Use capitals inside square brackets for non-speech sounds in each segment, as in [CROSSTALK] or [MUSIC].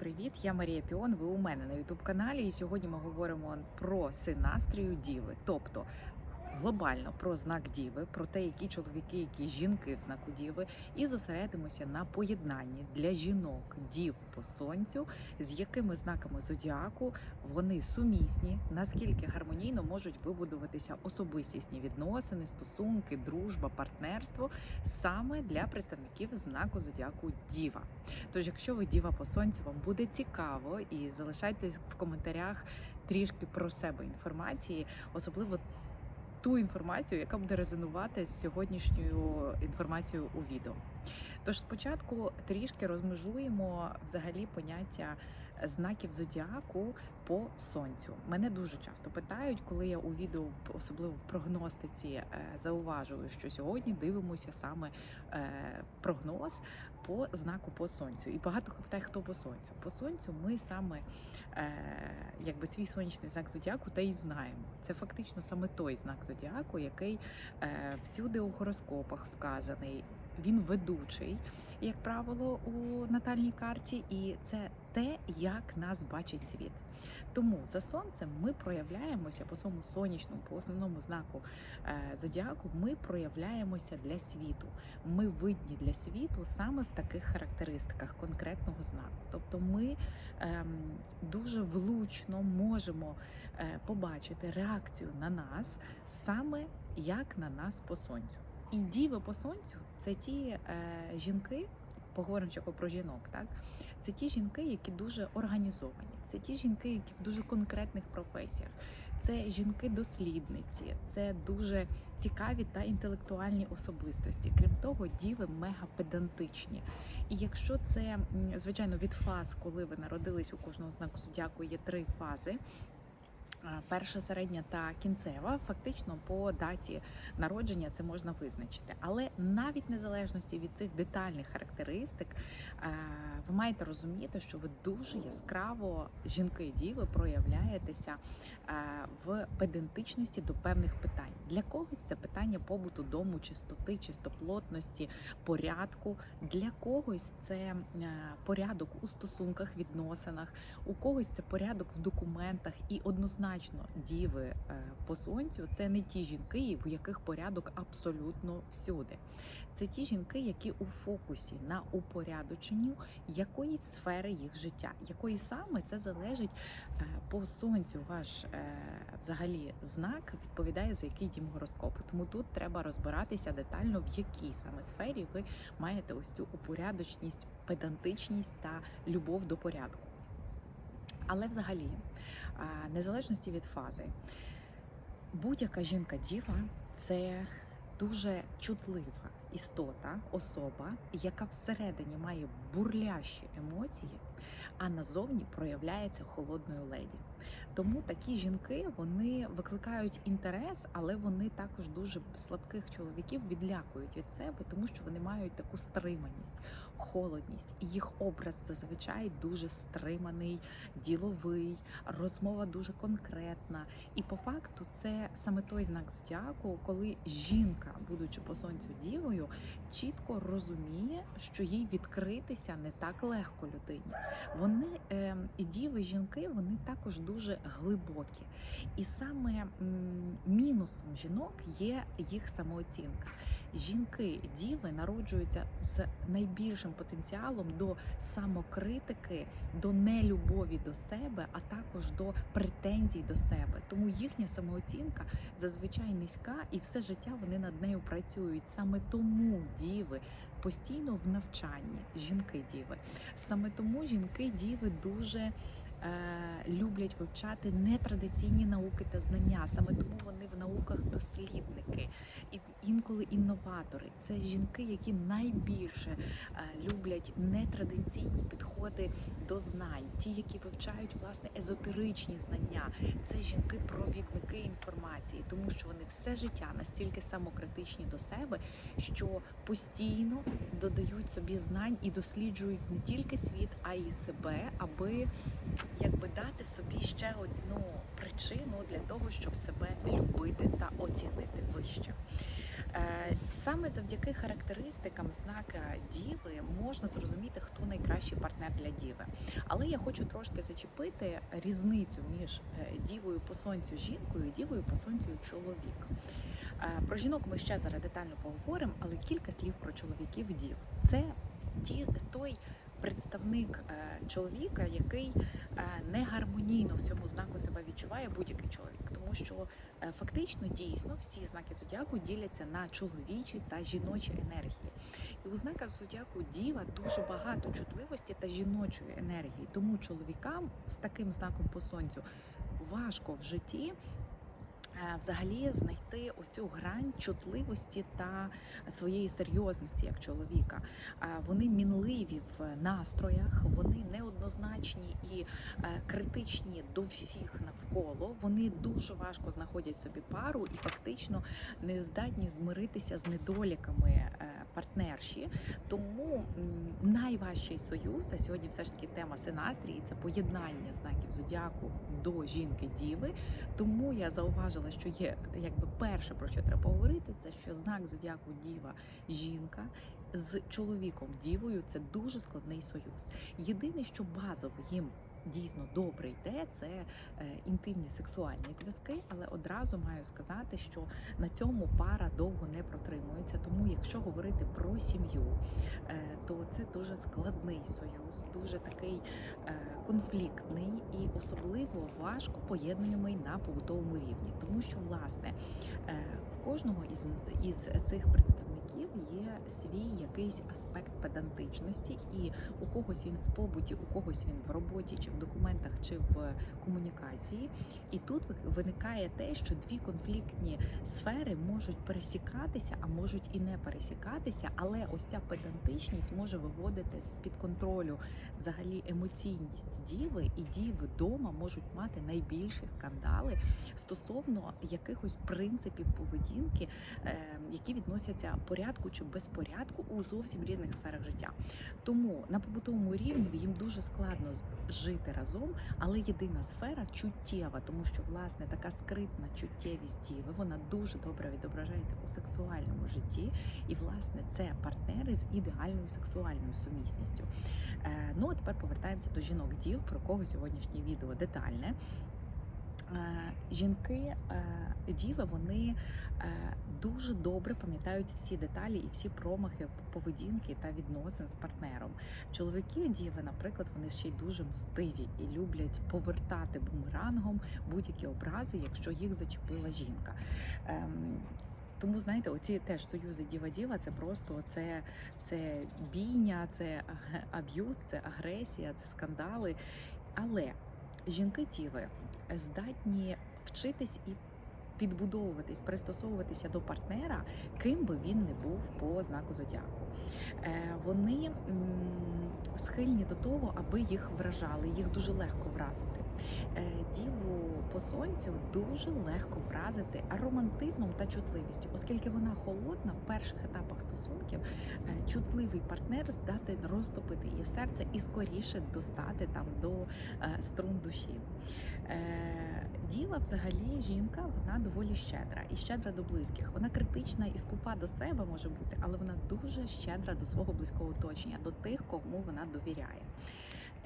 привіт! Я Марія Піон. Ви у мене на Ютуб каналі. І сьогодні ми говоримо про синастрію діви, тобто глобально про знак діви, про те, які чоловіки, які жінки в знаку діви, і зосередимося на поєднанні для жінок дів по сонцю, з якими знаками зодіаку вони сумісні, наскільки гармонійно можуть вибудуватися особистісні відносини, стосунки, дружба, партнерство саме для представників знаку зодіаку Діва. Тож, якщо ви діва по сонцю, вам буде цікаво і залишайтесь в коментарях трішки про себе інформації, особливо ту інформацію, яка буде резонувати з сьогоднішньою інформацією у відео. Тож спочатку трішки розмежуємо взагалі поняття знаків зодіаку по сонцю. Мене дуже часто питають, коли я у відео, особливо в прогностиці, е, зауважую, що сьогодні дивимося саме е, прогноз по знаку по сонцю. І багато хто питає, хто по сонцю. По сонцю ми саме е, якби свій сонячний знак зодіаку та й знаємо. Це фактично саме той знак зодіаку, який е, всюди у гороскопах вказаний. Він ведучий, як правило, у натальній карті, і це те, як нас бачить світ. Тому за сонцем ми проявляємося по своєму сонячному, по основному знаку е, зодіаку. Ми проявляємося для світу. Ми видні для світу саме в таких характеристиках конкретного знаку. Тобто, ми ем, дуже влучно можемо е, побачити реакцію на нас саме як на нас по сонцю. І діви по сонцю це ті е, жінки, поговоримо чого про жінок, так це ті жінки, які дуже організовані, це ті жінки, які в дуже конкретних професіях, це жінки-дослідниці, це дуже цікаві та інтелектуальні особистості. Крім того, діви мега педантичні. І якщо це звичайно від фаз, коли ви народились у кожного знаку зодіаку, є три фази. Перша, середня та кінцева, фактично по даті народження це можна визначити. Але навіть незалежності від цих детальних характеристик, е, ви маєте розуміти, що ви дуже яскраво жінки і діви проявляєтеся е, в педантичності до певних питань. Для когось це питання побуту дому, чистоти, чистоплотності, порядку. Для когось це е, порядок у стосунках, відносинах, у когось це порядок в документах і однозначно діви е, по сонцю це не ті жінки, в яких порядок абсолютно всюди. Це ті жінки, які у фокусі на упорядоченню якоїсь сфери їх життя, якої саме це залежить е, по сонцю. Ваш е, взагалі знак відповідає за який дім гороскопу. Тому тут треба розбиратися детально, в якій саме сфері ви маєте ось цю упорядочність, педантичність та любов до порядку. Але взагалі, незалежності від фази, будь-яка жінка-діва це дуже чутлива істота, особа, яка всередині має бурлящі емоції, а назовні проявляється холодною леді. Тому такі жінки вони викликають інтерес, але вони також дуже слабких чоловіків відлякують від себе, тому що вони мають таку стриманість, холодність. Їх образ зазвичай дуже стриманий, діловий, розмова дуже конкретна. І по факту це саме той знак зодіаку, коли жінка, будучи по сонцю дівою, чітко розуміє, що їй відкритися не так легко людині. Вони е, і діви, жінки, вони також дуже глибокі. І саме мінусом жінок є їх самооцінка. Жінки, діви народжуються з найбільшим потенціалом до самокритики, до нелюбові до себе, а також до претензій до себе. Тому їхня самооцінка зазвичай низька, і все життя вони над нею працюють. Саме тому діви постійно в навчанні, жінки діви. Саме тому жінки діви дуже люблять вивчати нетрадиційні науки та знання. Саме тому вони в науках дослідники інколи інноватори. Це жінки, які найбільше е, люблять нетрадиційні підходи до знань, ті, які вивчають власне езотеричні знання. Це жінки-провідники інформації, тому що вони все життя настільки самокритичні до себе, що постійно додають собі знань і досліджують не тільки світ, а й себе, аби якби дати собі ще одну причину для того, щоб себе любити та оцінити вище. Е, Саме завдяки характеристикам знака діви можна зрозуміти, хто найкращий партнер для діви. Але я хочу трошки зачепити різницю між е, дівою по сонцю жінкою і дівою по сонцю чоловік. Е, Про жінок ми ще зараз детально поговоримо, але кілька слів про чоловіків дів. Це ті, той представник чоловіка, який не гармонійно в цьому знаку себе відчуває будь-який чоловік, тому що е, фактично дійсно всі знаки зодіаку діляться на чоловічі та жіночі енергії. І у знака зодіаку діва дуже багато чутливості та жіночої енергії. Тому чоловікам з таким знаком по сонцю важко в житті. Е, Взагалі знайти оцю грань чутливості та своєї серйозності як чоловіка. Вони мінливі в настроях, вони неоднозначні і е, критичні до всіх навколо. Вони дуже важко знаходять собі пару і фактично не здатні змиритися з недоліками е, партнерші. Тому найважчий союз, а сьогодні все ж таки тема синастрії це поєднання знаків зодіаку до жінки діви. Тому я зауважила, що є якби перше про що треба говорити, це що знак зодіаку діва жінка з чоловіком дівою це дуже складний союз. Єдине, що базово їм дійсно добре йде, це е, інтимні сексуальні зв'язки, але одразу маю сказати, що на цьому пара довго не протримується. Тому, якщо говорити про сім'ю, е, то це дуже складний союз, дуже такий е, конфліктний і особливо важко поєднуємий на побутовому рівні, тому що власне в кожного із, із цих представників є свій якийсь аспект педантичності, і у когось він в побуті, у когось він в роботі, чи в документах, чи в комунікації. І тут ви- виникає те, що дві конфліктні сфери можуть пересікатися, а можуть і не пересікатися, але ось ця педантичність може виводити з під контролю взагалі емоційність діви, і діви вдома можуть мати найбільші скандали стосовно якихось принципів поведінки, е, які відносяться порядку чи безпорядку у зовсім різних сферах життя. Тому на побутовому рівні їм дуже складно жити разом, але єдина сфера чуттєва, тому що власне така скритна чуттєвість діви, вона дуже добре відображається у сексуальному житті, і власне це партнери з ідеальною сексуальною сумісністю. Е, Ну а тепер повертаємося до жінок дів, про кого сьогоднішнє відео детальне. Е, Жінки е, діви вони е, дуже добре пам'ятають всі деталі і всі промахи поведінки та відносин з партнером. Чоловіки діви, наприклад, вони ще й дуже мстиві і люблять повертати бумерангом будь-які образи, якщо їх зачепила жінка. Ем, тому знаєте, оці теж союзи діва-діва це просто це, це бійня, це аб'юз, це агресія, це скандали. Але жінки діви здатні вчитись і підбудовуватись, пристосовуватися до партнера, ким би він не був по знаку зодіаку. Е, Вони схильні до того, аби їх вражали, їх дуже легко вразити. Е, Діву по сонцю дуже легко вразити романтизмом та чутливістю, оскільки вона холодна в перших етапах стосунків, е, чутливий партнер здатен розтопити її серце і скоріше достати там до струн душі. Діва, взагалі, жінка, вона доволі щедра і щедра до близьких. Вона критична і скупа до себе може бути, але вона дуже щедра до свого близького оточення, до тих, кому вона довіряє.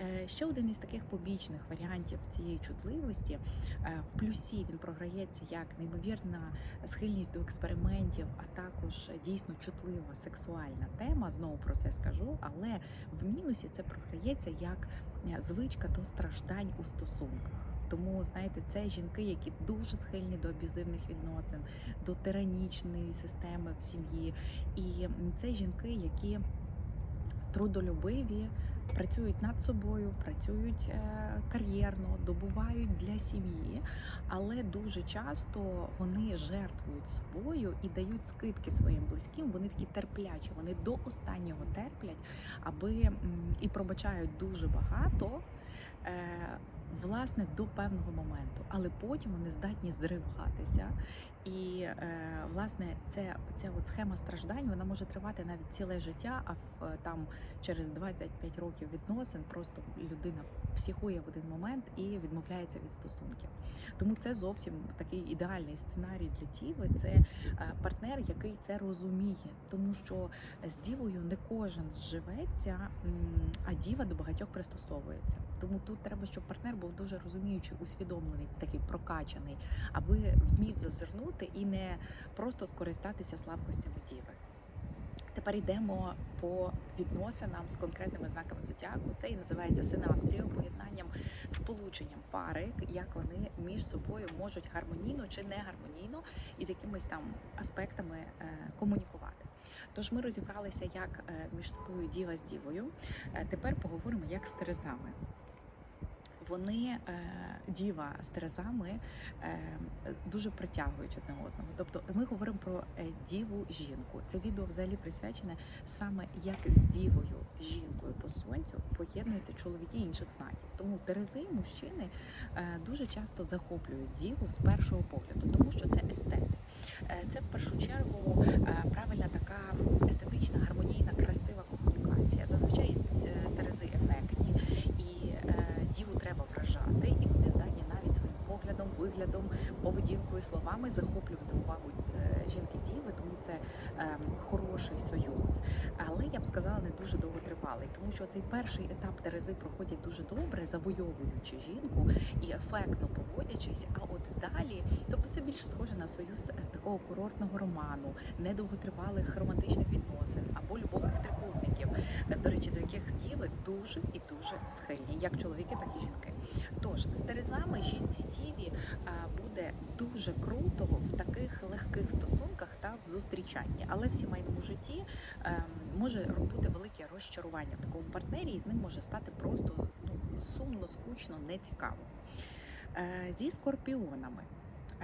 Е, Ще один із таких побічних варіантів цієї чутливості е, в плюсі він програється як неймовірна схильність до експериментів, а також дійсно чутлива сексуальна тема. Знову про це скажу, але в мінусі це програється як е, звичка до страждань у стосунках. Тому знаєте, це жінки, які дуже схильні до аб'юзивних відносин, до тиранічної системи в сім'ї, і це жінки, які трудолюбиві, працюють над собою, працюють е, кар'єрно, добувають для сім'ї, але дуже часто вони жертвують собою і дають скидки своїм близьким. Вони такі терплячі, вони до останнього терплять, аби і пробачають дуже багато. Власне, до певного моменту, але потім вони здатні зриватися. І е, власне, це ця от схема страждань вона може тривати навіть ціле життя, а в там через 25 років відносин просто людина психує в один момент і відмовляється від стосунків. Тому це зовсім такий ідеальний сценарій для діви. Це е, партнер, який це розуміє, тому що з дівою не кожен зживеться, а діва до багатьох пристосовується. Тому тут треба, щоб партнер був дуже розуміючий, усвідомлений, такий прокачаний, аби вмів зазирнути і не просто скористатися слабкостями діви. Тепер йдемо по відносинам з конкретними знаками зодіаку. Це і називається синастрією, поєднанням, сполученням пари, як вони між собою можуть гармонійно чи не гармонійно і з якимись там аспектами е, комунікувати. Тож ми розібралися, як е, між собою діва з дівою. Е, Тепер поговоримо, як з терезами. Вони е, діва з терезами е, дуже притягують одне одного. Тобто, ми говоримо про е, діву жінку. Це відео взагалі присвячене саме як з дівою, жінкою по сонцю поєднуються чоловіки інших знаків. Тому терези мужчини дуже часто захоплюють діву з першого погляду, тому що це естети. Це в першу чергу правильна така естетична, гармонійна, красива комунікація. Зазвичай е, терези ефектні і е, діву треба вражати, і вони здатні навіть своїм поглядом, виглядом, поведінкою, словами захоплювати увагу е, жінки діви, тому це е, хороший союз. Але я б сказала, не дуже довготривалий, тому що цей перший етап терези проходять дуже добре, завойовуючи жінку і ефектно поводячись. А от далі, тобто це більше схоже на союз е, такого курортного роману, недовготривалих романтичних відносин або любовних трикутників, е, до речі, до яких діви дуже і дуже схильні, як чоловіки, так і жінки. Тож з терезами жінці діві е, буде дуже круто в таких легких стосунках та в зустрічанні, але в сімейному житті е, може бути велике розчарування в такому партнері, і з ним може стати просто ну, сумно, скучно, нецікаво. Е, Зі скорпіонами.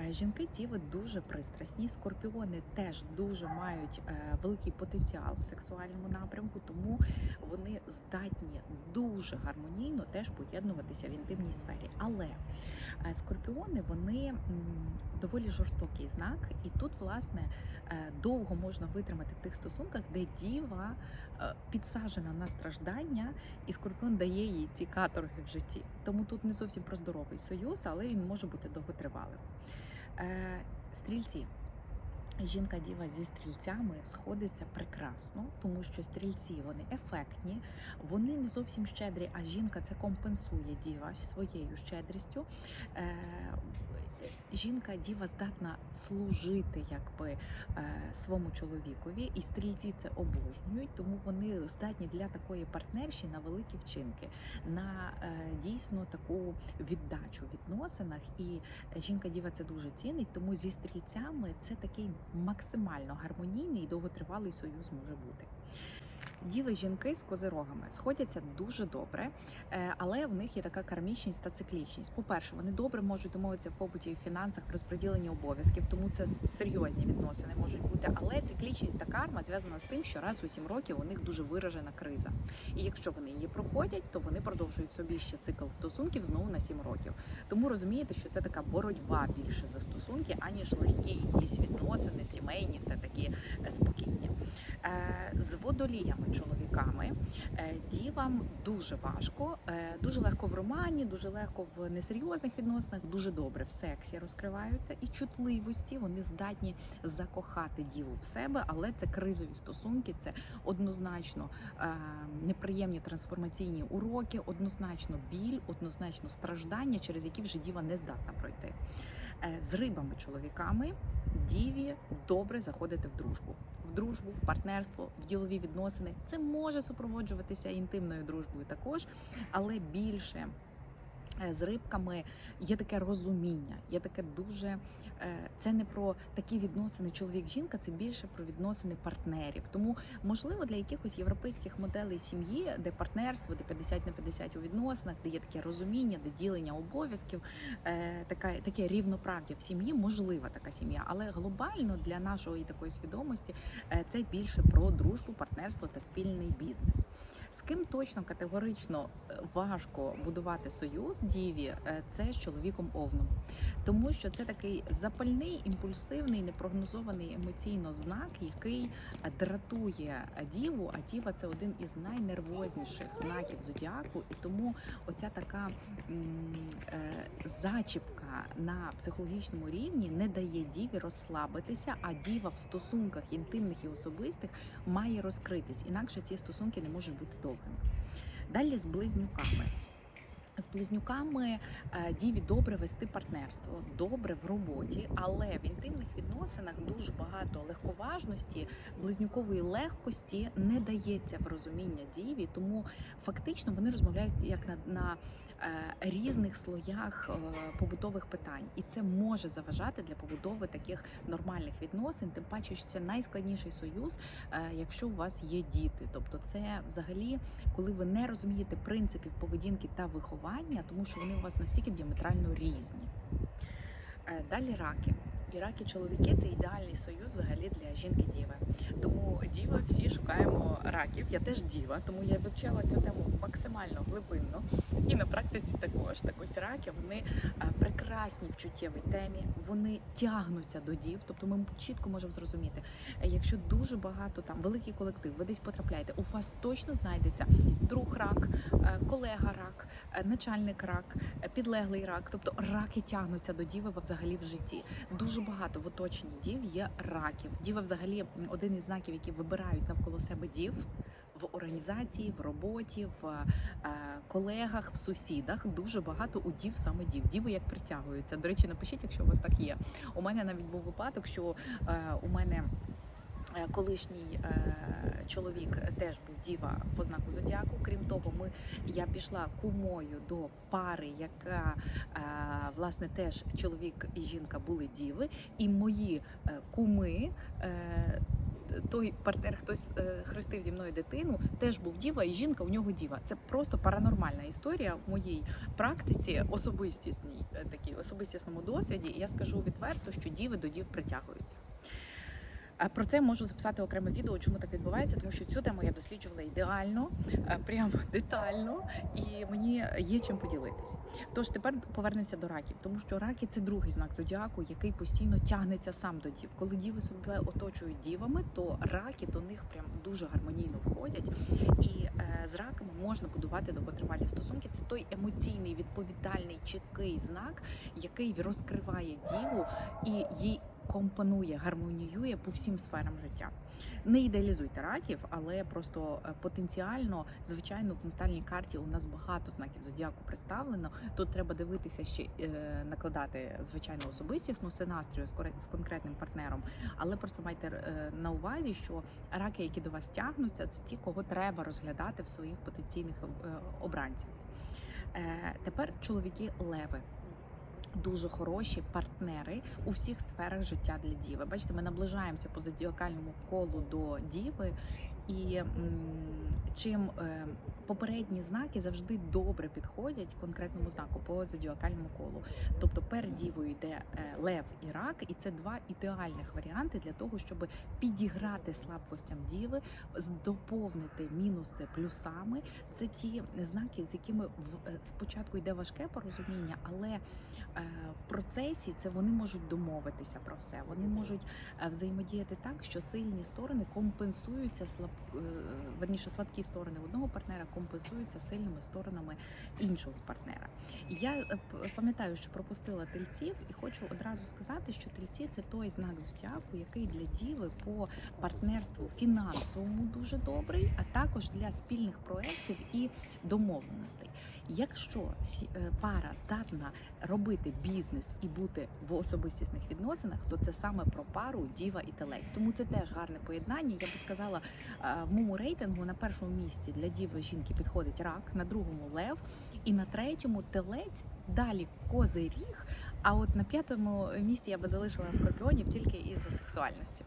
Е, Жінки діви дуже пристрасні. Скорпіони теж дуже мають е, великий потенціал в сексуальному напрямку, тому вони здатні дуже гармонійно теж поєднуватися в інтимній сфері. Але е, скорпіони вони доволі жорстокий знак, і тут, власне, довго можна витримати в тих стосунках, де діва підсаджена на страждання, і скорпіон дає їй ці каторги в житті. Тому тут не зовсім про здоровий союз, але він може бути довготривалим. Е, Стрільці. Жінка діва зі стрільцями сходиться прекрасно, тому що стрільці вони ефектні, вони не зовсім щедрі, а жінка це компенсує діва своєю щедрістю. Жінка діва здатна служити якби е, своєму чоловікові, і стрільці це обожнюють, тому вони здатні для такої партнерші на великі вчинки, на е, дійсно таку віддачу в відносинах. І жінка діва це дуже цінить, тому зі стрільцями це такий максимально гармонійний і довготривалий союз може бути. Діви жінки з козирогами сходяться дуже добре, е, але в них є така кармічність та циклічність. По-перше, вони добре можуть домовитися в побуті і в фінансах в розподіленні обов'язків, тому це серйозні відносини можуть бути. Але циклічність та карма зв'язана з тим, що раз у сім років у них дуже виражена криза. І якщо вони її проходять, то вони продовжують собі ще цикл стосунків знову на сім років. Тому розумієте, що це така боротьба більше за стосунки, аніж легкі якісь відносини, сімейні та такі е, спокійні. Е, З водоліями чоловіками е, дівам дуже важко, е, дуже легко в романі, дуже легко в несерйозних відносинах, дуже добре в сексі розкриваються і чутливості. Вони здатні закохати діву в себе, але це кризові стосунки, це однозначно е, неприємні трансформаційні уроки, однозначно біль, однозначно страждання, через які вже діва не здатна пройти. З рибами чоловіками діві добре заходити в дружбу. В дружбу, в партнерство, в ділові відносини. Це може супроводжуватися інтимною дружбою також, але більше з рибками є таке розуміння, є таке дуже е, це не про такі відносини чоловік-жінка, це більше про відносини партнерів. Тому можливо для якихось європейських моделей сім'ї, де партнерство, де 50 на 50 у відносинах, де є таке розуміння, де ділення обов'язків, е, така таке рівноправ'я в сім'ї, можлива така сім'я, але глобально для нашої такої свідомості е, це більше про дружбу, партнерство та спільний бізнес. З ким точно категорично е, важко будувати союз діві е, це з чоловіком овном, тому що це такий запальний, імпульсивний, непрогнозований емоційно знак, який е, дратує е, діву. А діва це один із найнервозніших знаків зодіаку, і тому оця така зачіпка на психологічному рівні не дає діві розслабитися, а діва в стосунках інтимних і особистих має розкритись. Інакше ці стосунки не можуть бути довгими. Далі з близнюками. З близнюками е, діві добре вести партнерство, добре в роботі, але в інтимних відносинах дуже багато легковажності, близнюкової легкості не дається в розуміння діві, тому фактично вони розмовляють як на, на е, різних слоях е, побутових питань, і це може заважати для побудови таких нормальних відносин. Тим паче, що це найскладніший союз, якщо у вас є діти. Тобто, це взагалі, коли ви не розумієте принципів поведінки та виховання, тому що вони у вас настільки діаметрально різні. Е, Далі раки. І раки чоловіки це ідеальний союз взагалі для жінки діви. Тому діви всі шукаємо раків. Я теж діва, тому я вивчала цю тему максимально глибинно. І на практиці також так ось раки вони е, прекрасні в чуттєвій темі. Вони тягнуться до дів. Тобто ми чітко можемо зрозуміти, якщо дуже багато там великий колектив, ви десь потрапляєте, у вас точно знайдеться друг рак, е, колега рак, е, начальник рак, підлеглий рак. Тобто раки тягнуться до діви взагалі в житті. Дуже багато в оточенні дів є раків. Діва взагалі один із знаків, які вибирають навколо себе дів. В організації, в роботі, в е, колегах, в сусідах дуже багато у дів саме дів. Діви як притягуються. До речі, напишіть, якщо у вас так є. У мене навіть був випадок, що е, у мене колишній е, чоловік теж був діва по знаку зодіаку. Крім того, ми я пішла кумою до пари, яка е, власне теж чоловік і жінка були діви, і мої е, куми. Е, той партнер, хтось е, хрестив зі мною дитину, теж був діва, і жінка у нього діва. Це просто паранормальна історія в моїй практиці, особистісній е, такій особистісному досвіді. І я скажу відверто, що діви до дів притягуються. А Про це можу записати окреме відео, чому так відбувається, тому що цю тему я досліджувала ідеально, е, прямо [LAUGHS] детально, і мені є чим поділитись. Тож тепер повернемося до раків, тому що раки це другий знак зодіаку, який постійно тягнеться сам до дів. Коли діви себе оточують дівами, то раки до них прям дуже гармонійно входять. І е, з раками можна будувати довготривалі стосунки. Це той емоційний, відповідальний, чіткий знак, який розкриває діву і їй компонує, гармоніює по всім сферам життя. Не ідеалізуйте раків, але просто е, потенціально, звичайно, в натальній карті у нас багато знаків зодіаку представлено. Тут треба дивитися ще е, накладати звичайно особистісну сценастрію з конкретним партнером. Але просто майте е, на увазі, що раки, які до вас тягнуться, це ті, кого треба розглядати в своїх потенційних обранців. Тепер чоловіки леви. Дуже хороші партнери у всіх сферах життя для діви. Бачите, ми наближаємося по зодіакальному колу до діви, і чим е, попередні знаки завжди добре підходять конкретному знаку по зодіакальному колу. Тобто перед дівою йде е, лев і рак, і це два ідеальних варіанти для того, щоб підіграти слабкостям діви, доповнити мінуси плюсами. Це ті знаки, з якими е, спочатку йде важке порозуміння, але в процесі це вони можуть домовитися про все. Вони можуть взаємодіяти так, що сильні сторони компенсуються слаб, верніше слабкі сторони одного партнера компенсуються сильними сторонами іншого партнера. Я е, пам'ятаю, що пропустила тельців, і хочу одразу сказати, що тельці це той знак зодіаку, який для діви по партнерству фінансовому дуже добрий, а також для спільних проєктів і домовленостей. Якщо е, пара здатна робити бізнес і бути в особистісних відносинах, то це саме про пару діва і телець. Тому це теж гарне поєднання. Я би сказала, е, в моєму рейтингу на першому місці для діви жінки підходить рак, на другому лев, і на третьому телець. Далі козий ріг. А от на п'ятому місці я би залишила скорпіонів тільки із-за сексуальності.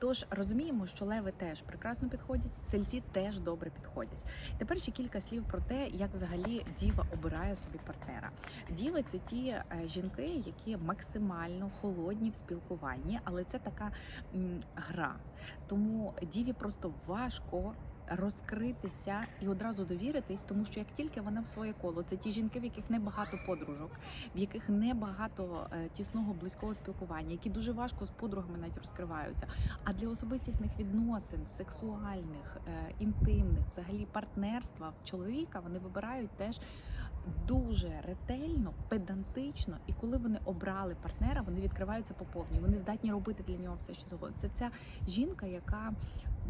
Тож розуміємо, що леви теж прекрасно підходять, тельці теж добре підходять. Тепер ще кілька слів про те, як взагалі діва обирає собі партнера. Діви це ті е, жінки, які максимально холодні в спілкуванні, але це така гра. Тому діві просто важко. Розкритися і одразу довіритись, тому що як тільки вона в своє коло, це ті жінки, в яких небагато подружок, в яких небагато е, тісного близького спілкування, які дуже важко з подругами навіть розкриваються. А для особистісних відносин, сексуальних, е, інтимних, взагалі партнерства чоловіка вони вибирають теж. Дуже ретельно, педантично, і коли вони обрали партнера, вони відкриваються по повній. Вони здатні робити для нього все, що завгодно. Це ця жінка, яка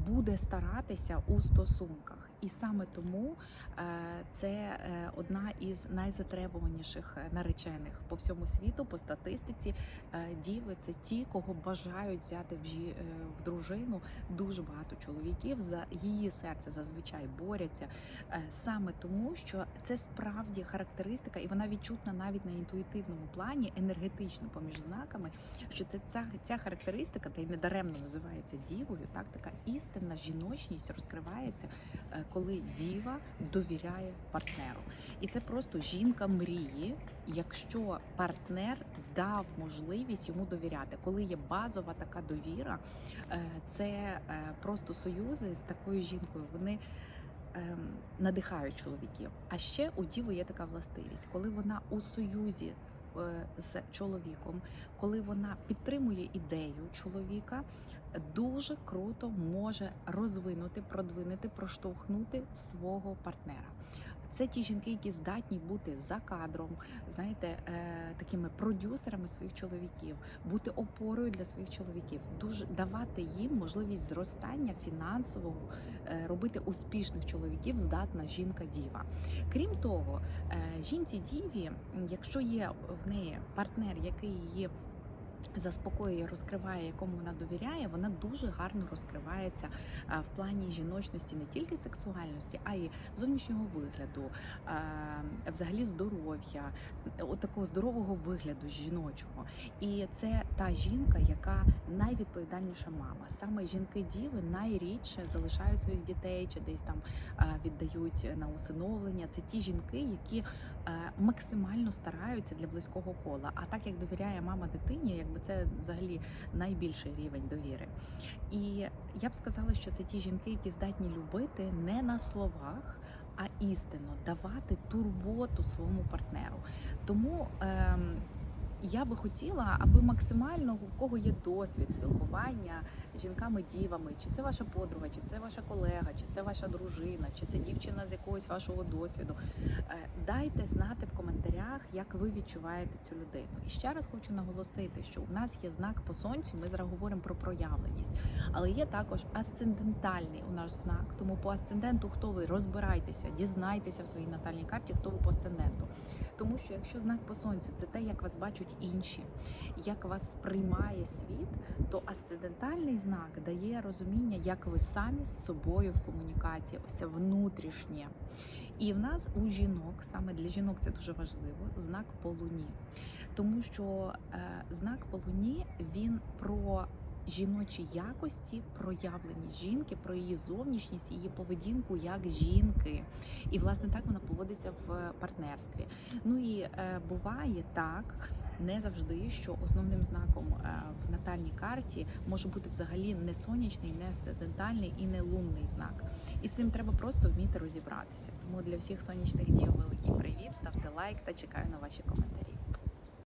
буде старатися у стосунках, і саме тому е, це е, одна із найзатребуваніших е, наречених по всьому світу. По статистиці діви це ті, кого бажають взяти в жі в дружину. Дуже багато чоловіків за її серце зазвичай борються саме тому, що це справді характеристика, і вона відчутна навіть на інтуїтивному плані, енергетично поміж знаками. Що це ця, ця характеристика, та й недаремно називається дівою, так така істинна жіночність розкривається, е, коли діва довіряє партнеру. І це просто жінка мрії, якщо партнер дав можливість йому довіряти. Коли є базова така довіра, е, це е, просто союзи з такою жінкою. Вони ем, надихають чоловіків. А ще у діви є така властивість, коли вона у союзі з чоловіком, коли вона підтримує ідею чоловіка, дуже круто може розвинути, продвинути, проштовхнути свого партнера. Це ті жінки, які здатні бути за кадром, знаєте, е, такими продюсерами своїх чоловіків, бути опорою для своїх чоловіків, дуже давати їм можливість зростання фінансового, е, робити успішних чоловіків, здатна жінка діва. Крім того, е, жінці діві, якщо є в неї партнер, який її заспокоює, розкриває, якому вона довіряє, вона дуже гарно розкривається в плані жіночності, не тільки сексуальності, а й зовнішнього вигляду, взагалі здоров'я, такого здорового вигляду жіночого. І це та жінка, яка найвідповідальніша мама. Саме жінки-діви найрідше залишають своїх дітей чи десь там віддають на усиновлення. Це ті жінки, які максимально стараються для близького кола. А так як довіряє мама дитині, якби це взагалі найбільший рівень довіри. І я б сказала, що це ті жінки, які здатні любити не на словах. А істинно давати турботу своєму партнеру. Тому ем, я би хотіла, аби максимально у кого є досвід спілкування з жінками-дівами, чи це ваша подруга, чи це ваша колега, чи це ваша дружина, чи це дівчина з якогось вашого досвіду. Е, Дайте знати в коментарях, як ви відчуваєте цю людину. І ще раз хочу наголосити, що у нас є знак по сонцю. Ми зараз говоримо про проявленість, але є також асцендентальний у наш знак. Тому по асценденту, хто ви розбирайтеся, дізнайтеся в своїй натальній карті, хто ви по асценденту. Тому що якщо знак по сонцю це те, як вас бачать інші, як вас сприймає світ, то асцендентальний знак дає розуміння, як ви самі з собою в комунікації, ось внутрішнє. І в нас у жінок, саме для жінок це дуже важливо, знак по луні. Тому що е, знак по луні він про жіночі якості, проявленість жінки, про її зовнішність, її поведінку як жінки. І власне так вона поводиться в партнерстві. Ну і е, буває так. Не завжди, що основним знаком е, в натальній карті може бути взагалі не сонячний, не асцендентальний і не лунний знак. І з цим треба просто вміти розібратися. Тому для всіх сонячних дів великий привіт, ставте лайк та чекаю на ваші коментарі.